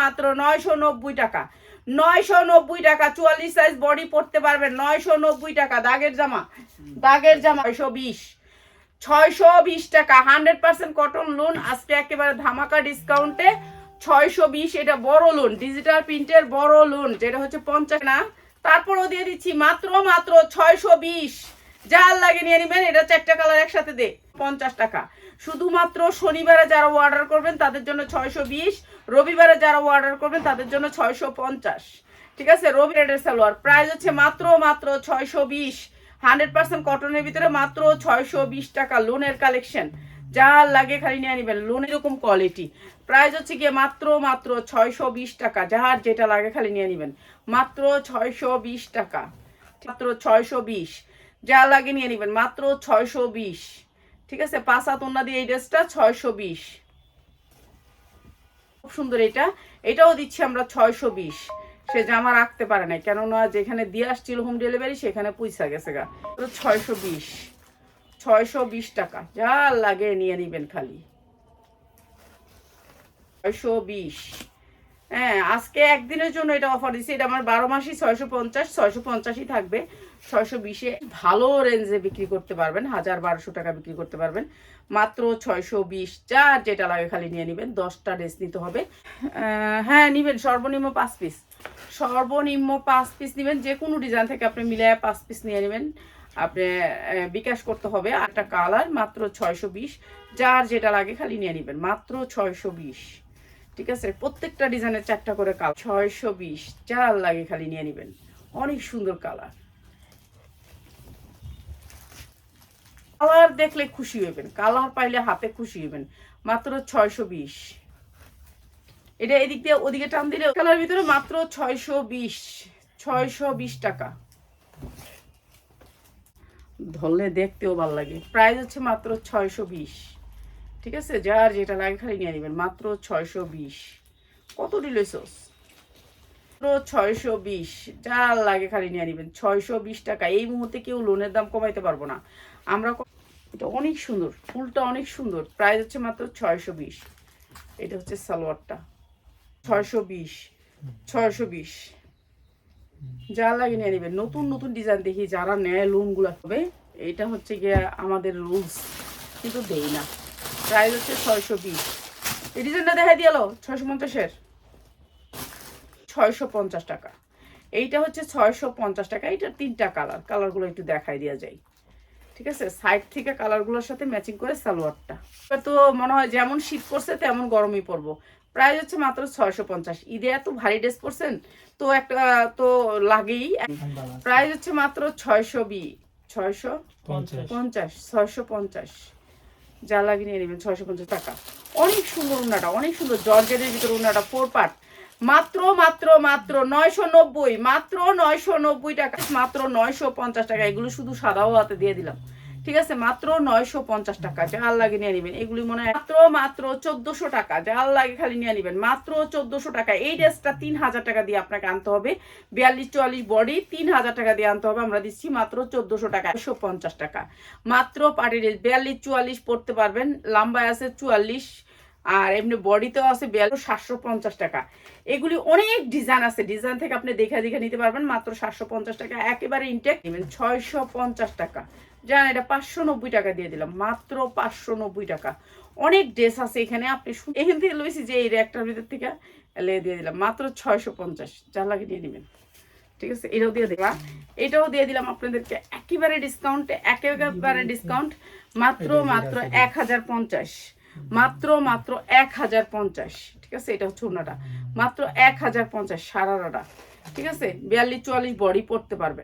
মাত্র নয়শো নব্বই টাকা। নয়শো নব্বই টাকা, চুয়াল্লিশ সাইজ বডি পরতে পারবেন। নয়শো নব্বই টাকা, দাগের জামা। দাগের জামা ছয়শো বিশ। ছয়শো বিশ টাকা, হান্ড্রেড পার্সেন্ট কটন লোন আজকে একেবারে ধামাকা ডিসকাউন্টে ছয়শো বিশ, এটা বড় লোন ডিজিটাল প্রিন্টের বড় লোন যেটা হচ্ছে পঞ্চাশ না তারপরও দিয়ে দিচ্ছি মাত্র মাত্র ছয়শো বিশ। যার লাগে নিয়ে নেবেন, এটা চারটা কালার একসাথে দে, পঞ্চাশ টাকা। শুধুমাত্র শনিবারে যারা অর্ডার করবেন, তাদের জন্য ছয়শো বিশ, রবিবারে যারা অর্ডার করবেন, তাদের জন্য ছয়শো পঞ্চাশ। ঠিক আছে? রবি রেডের সালোয়ার। প্রাইস হচ্ছে মাত্র মাত্র ছয়শো বিশ। হান্ড্রেড পার্সেন্ট কটনের ভিতরে মাত্র ছয়শো বিশ টাকা লোনের কালেকশন যার লাগে খালি নিয়ে নিবেন, লোন এরকম কোয়ালিটি প্রাইস হচ্ছে গিয়ে মাত্র মাত্র ছয়শো বিশ টাকা। যার যেটা লাগে খালি নিয়ে নিবেন। মাত্র ছয়শো বিশ টাকা। মাত্র ছয়শো বিশ। যা লাগে নিয়ে নিবেন। মাত্র ছয়শো বিশ। ঠিক আছে? পাঁচ হাত ওনা দিয়ে এই ড্রেসটা ছয়শো বিশ। খুব সুন্দর এটা। এটাও দিচ্ছি আমরা ছয়শো বিশ। সে জামা রাখতে পারে না কেননা যেখানে দিয়ে আসছিল হোম ডেলিভারি সেখানে পয়সা গেছে গা। ছয়শো বিশ। ছয়শো বিশ টাকা। যা লাগে নিয়ে নিবেন খালি। ছয়শো বিশ। হ্যাঁ আজকে একদিনের জন্য এটা অফার দিচ্ছি এটা আমার বারো মাসই ছয়শো পঞ্চাশ। ছয়শো পঞ্চাশই থাকবে। ছয়শো বিশে ভালো রেঞ্জে বিক্রি করতে পারবেন, হাজার বারোশো টাকা বিক্রি করতে পারবেন। মাত্র ছয়শো বিশ, যার যেটা লাগে খালি নিয়ে নেবেন, দশটা ড্রেস নিতে হবে। হ্যাঁ নিবেন, সর্বনিম্ন পাঁচ পিস সর্বনিম্ন পাঁচ পিস নেবেন, যে কোনো ডিজাইন থেকে আপনি মিলে পাঁচ পিস নিয়ে নেবেন। আপনি বিকাশ করতে হবে একটা কালার মাত্র ছয়শো বিশ, যার যেটা লাগে খালি নিয়ে নেবেন। মাত্র ছয়শো বিশ, ঠিক আছে? প্রত্যেকটা ডিজাইনের চারটা করে কালার ছয়শো বিশ, যার লাগে খালি নিয়ে নেবেন। অনেক সুন্দর কালার কালার দেখলে খুশি হইবেন, কালার পাইলে হাতে খুশি হইবেন। মাত্র ছয়শো বিশ। এটা এদিক দিয়ে ওদিকে টান দিলে কালার ভিতরে মাত্র ছয়শো বিশ ছয়শো বিশ টাকা। ধরলে দেখতেও ভালো লাগে। প্রাইস হচ্ছে মাত্র ছয়শো বিশ। ঠিক আছে? যার যেটা লাগে খালি নিয়ে নেবেন। মাত্র ছয়শো বিশ। কত ডিলেসস ছয়শো বিশ। যার লাগে খালি নিয়ে নেবেন, ছয়শো বিশ টাকা। এই মুহূর্তে কেউ লোনের দাম কমাইতে পারব না। আমরা এটা অনেক সুন্দর, ফুলটা অনেক সুন্দর। প্রাইস হচ্ছে মাত্র ছয়শো বিশ। এটা হচ্ছে সালোয়ারটা। ছয়শো বিশ ছয়শো বিশ। যা লাগে নিয়ে নেবেন। নতুন নতুন ডিজাইন দেখি যারা নেয় লোনগুলো হবে এটা হচ্ছে গিয়ে আমাদের রুলস কিন্তু দেই না। প্রাইস হচ্ছে ছয়শো বিশ। এই ডিজাইনটা দেখা দিয়ালো ছয়শো পঞ্চাশের। ছয়শো পঞ্চাশ টাকা। এইটা হচ্ছে ছয়শো পঞ্চাশ টাকা এইটার তিনটা কালার। কালারগুলো একটু দেখাই দেওয়া যায় ঠিক আছে? সাইড থেকে কালারগুলোর সাথে ম্যাচিং করে সালোয়ারটা। তো মনে হয় যেমন শীত করছে তেমন গরমই পড়ব। প্রাইস হচ্ছে মাত্র ছয়শো পঞ্চাশ। ঈদে এত ভারী ড্রেস পরছেন, তো একটা, তো লাগেই। প্রাইস হচ্ছে মাত্র ছয়শো বি, ছয়শো পঞ্চাশ ছয়শো পঞ্চাশ। যা লাগিয়ে নিয়ে নেবেন ছয়শো পঞ্চাশ টাকা। অনেক সুন্দর উন্নাটা, অনেক সুন্দর। জর্জেটের ভিতরে উন্নাটা ফোর পার্ট মাত্র মাত্র মাত্র নয়শো নব্বই, মাত্র নয়শো নব্বই টাকা। মাত্র নয়শো পঞ্চাশ টাকা, এগুলো শুধু সাদাও হাতে দিয়ে দিলাম। ঠিক আছে? মাত্র নয়শো পঞ্চাশ টাকা যার লাগে নিয়ে নেবেন। এগুলি মনে হয় মাত্র মাত্র চোদ্দশো টাকা যার লাগে খালি নিয়ে নেবেন। মাত্র চোদ্দশো টাকা, এই ড্রেসটা তিন হাজার টাকা দিয়ে আপনাকে আনতে হবে। বিয়াল্লিশ চুয়াল্লিশ বডি, তিন হাজার টাকা দিয়ে আনতে হবে। আমরা দিচ্ছি মাত্র চোদ্দশো টাকা একশো পঞ্চাশ টাকা। মাত্র পার্টি ড্রেস বিয়াল্লিশ চুয়াল্লিশ পড়তে পারবেন। লম্বায় আছে চুয়াল্লিশ আর এমনি বডিতেও আছে বিয়াল্লিশ সাতশো পঞ্চাশ টাকা। এগুলি অনেক ডিজাইন আছে। ডিজাইন থেকে আপনি দেখা দেখে নিতে পারবেন মাত্র সাতশো পঞ্চাশ টাকা। একেবারে ইনটেক নেবেন ছয়শো পঞ্চাশ টাকা। জান এটা পাঁচশো নব্বই টাকা দিয়ে দিলাম মাত্র পাঁচশো নব্বই টাকা। অনেক ড্রেস আছে এখানে আপনি এখান থেকে লইছি যে এই র্যাকটার ভিতর থেকে এলে দিয়ে দিলাম মাত্র ছয়শো পঞ্চাশ। যা লাগে দিয়ে নেবেন ঠিক আছে? এটাও দিয়ে দিলাম। এটাও দিয়ে দিলাম আপনাদেরকে একেবারে ডিসকাউন্ট একেবারে ডিসকাউন্ট মাত্র মাত্র এক হাজার পঞ্চাশ। মাত্র মাত্র এক হাজার পঞ্চাশ। ঠিক আছে? এটা হচ্ছে ওনাটা। মাত্র এক হাজার পঞ্চাশ সারারাটা ঠিক আছে? বিয়াল্লিশ, চুয়াল্লিশ বডি পড়তে পারবে।